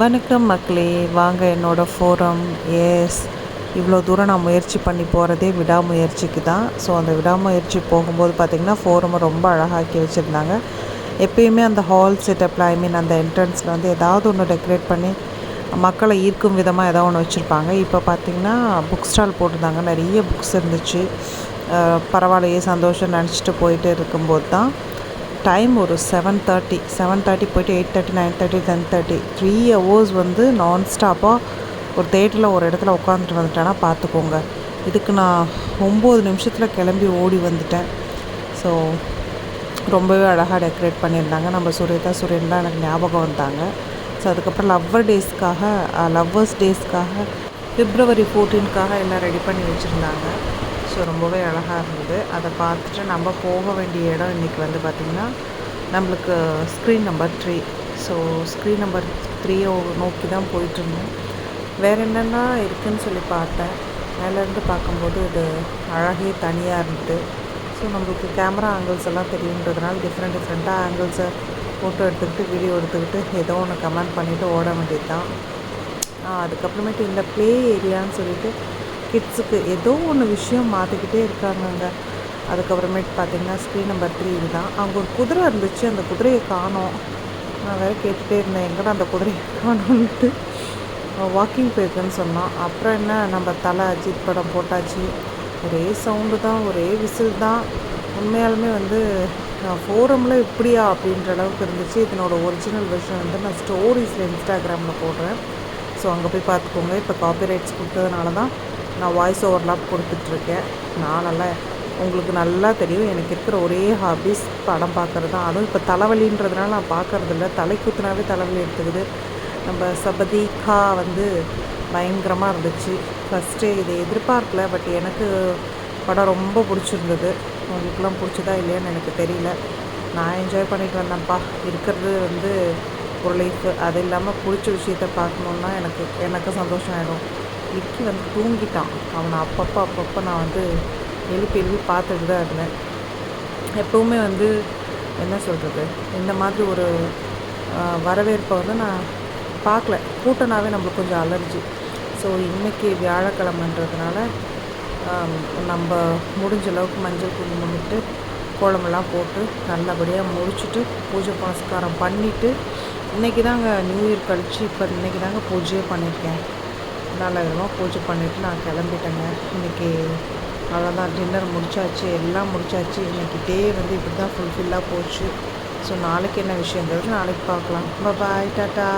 வணக்கம் மக்களே. வாங்க என்னோடய ஃபோரம் எஸ் இவ்வளோ தூரம் நான் முயற்சி பண்ணி போகிறதே விடாமுயற்சிக்கு தான். ஸோ அந்த விடாமுயற்சி போகும்போது பார்த்திங்கன்னா ஃபோரமை ரொம்ப அழகாக்கி வச்சுருந்தாங்க. எப்பயுமே அந்த ஹால் செட்டப்பில் ஐ மீன் அந்த என்ட்ரன்ஸில் வந்து ஏதாவது ஒன்று டெக்கரேட் பண்ணி மக்களை ஈர்க்கும் விதமாக ஏதாவது ஒன்று வச்சுருப்பாங்க. இப்போ பார்த்திங்கன்னா புக் ஸ்டால் போட்டிருந்தாங்க. நிறைய புக்ஸ் இருந்துச்சு. பரவாயில்லையே சந்தோஷம் நினச்சிட்டு போயிட்டு இருக்கும்போது தான் டைம் ஒரு செவன் தேர்ட்டி செவன் தேர்ட்டி போயிட்டு eight thirty nine thirty ten thirty three hours வந்து நான் ஸ்டாப்பாக ஒரு தேட்டரில் ஒரு இடத்துல உட்காந்துட்டு வந்துட்டேன்னா பார்த்துக்கோங்க. இதுக்கு நான் ஒம்பது நிமிஷத்தில் கிளம்பி ஓடி வந்துட்டேன். ஸோ ரொம்பவே அழகாக டெக்கரேட் பண்ணியிருந்தாங்க. நம்ம சுரேதா சுரேன் தான் எனக்கு ஞாபகம் வந்தாங்க. ஸோ அதுக்கப்புறம் லவ்வர் டேஸ்க்காக லவ்வர்ஸ் டேஸ்க்காக பிப்ரவரி ஃபோர்டீன்க்காக எல்லாம் ரெடி பண்ணி வச்சுருந்தாங்க. ஸோ ரொம்பவே அழகாக இருந்தது. அதை பார்த்துட்டு நம்ம போக வேண்டிய இடம் இன்றைக்கி வந்து பார்த்திங்கன்னா நம்மளுக்கு screen number three so screen number த்ரீயை நோக்கி தான் போயிட்டுருந்தோம் வேறு என்னென்ன இருக்குதுன்னு சொல்லி பார்த்தேன். மேலேருந்து பார்க்கும்போது இது அழகே தனியாக இருந்தது. ஸோ நம்மளுக்கு கேமரா ஆங்கிள்ஸ் எல்லாம் தெரியுன்றதுனால டிஃப்ரெண்ட் டிஃப்ரெண்ட்டாக ஆங்கிள்ஸை ஃபோட்டோ எடுத்துக்கிட்டு வீடியோ எடுத்துக்கிட்டு ஏதோ ஒன்று கமெண்ட் பண்ணிவிட்டு ஓட வேண்டியது தான் அதுக்கப்புறமேட்டு இந்த ப்ளே ஏரியான்னு சொல்லிட்டு கிட்ஸுக்கு ஏதோ ஒன்று விஷயம் மாற்றிக்கிட்டே இருக்காங்கங்க. அதுக்கப்புறமேட்டு பார்த்தீங்கன்னா ஸ்க்ரீன் நம்பர் த்ரீ தான் அங்கே ஒரு குதிரை இருந்துச்சு. அந்த குதிரையை காணோம். நான் வேறு கேட்டுகிட்டே இருந்தேன். எங்கடா அந்த குதிரையை காணோன்ட்டு வாக்கிங் போயிருக்குன்னு சொன்னான். அப்புறம் என்ன? நம்ம தலை அஜித் படம் போட்டாச்சு. ஒரே சவுண்டு தான். ஒரே விசில் தான். உண்மையாலுமே வந்து ஃபோரமில் இப்படியா அப்படின்ற அளவுக்கு இருந்துச்சு. இதனோட ஒரிஜினல் வெர்ஷன் வந்து நான் ஸ்டோரிஸில் இன்ஸ்டாகிராமில் போடுறேன். ஸோ அங்கே போய் பார்த்துக்கோங்க. இப்போ காப்பிரைட்ஸ் கொடுத்ததுனால தான் நான் வாய்ஸ் ஓவர்லாம் கொடுத்துட்ருக்கேன். நான் நல்லா உங்களுக்கு நல்லா தெரியும். எனக்கு இருக்கிற ஒரே ஹாபிஸ் படம் பார்க்குறது தான். அதுவும் இப்போ தலைவலின்றதுனால நான் பார்க்குறதில்ல. தலை குத்துனாவே தலைவலி எடுத்துக்குது. நம்ம சபதிகா வந்து பயங்கரமாக இருந்துச்சு. ஃபஸ்ட்டு இது எதிர்பார்க்கல பட் எனக்கு படம் ரொம்ப பிடிச்சிருந்தது. உங்களுக்குலாம் பிடிச்சதா இல்லையான்னு எனக்கு தெரியல. நான் என்ஜாய் பண்ணிட்டு வந்தேன்ப்பா. இருக்கிறது வந்து ஒரு லைஃப் அது இல்லாமல் பிடிச்ச விஷயத்த பார்க்கணுன்னா எனக்கு எனக்கு சந்தோஷம் ஆகிடும் விக்கி வந்து தூங்கிட்டான். அவனை அப்பப்போ அப்பப்போ நான் வந்து எழுப்பி எழுப்பி பார்த்துட்டு தான் இருந்தேன். எப்போவுமே வந்து என்ன சொல்கிறது இந்த மாதிரி ஒரு வரவேற்பை வந்து நான் பார்க்கல. கூட்டனாவே நம்மளுக்கு கொஞ்சம் அலர்ஜி. ஸோ இன்றைக்கி வியாழக்கிழமைன்றதுனால நம்ம முடிஞ்ச அளவுக்கு மஞ்சள் குங்குமம் கோலமெல்லாம் போட்டு நல்லபடியாக முடிச்சுட்டு பூஜை புனஸ்காரம் பண்ணிவிட்டு இன்றைக்கி தாங்க நியூ இயர் கழித்து இப்போ இன்றைக்கி தாங்க பூஜையே பண்ணியிருக்கேன். நல்ல விதமாக பூஜை பண்ணிவிட்டு நான் கிளம்பிட்டேங்க. இன்றைக்கி அவ்வளோதான் டின்னர் முடிச்சாச்சு. எல்லாம் முடிச்சாச்சு. இன்றைக்கி டே வந்து இப்படி தான் ஃபுல்ஃபில்லாக போச்சு. ஸோ நாளைக்கு என்ன விஷயங்கிறது நாளைக்கு பார்க்கலாம். பாய் டாட்டா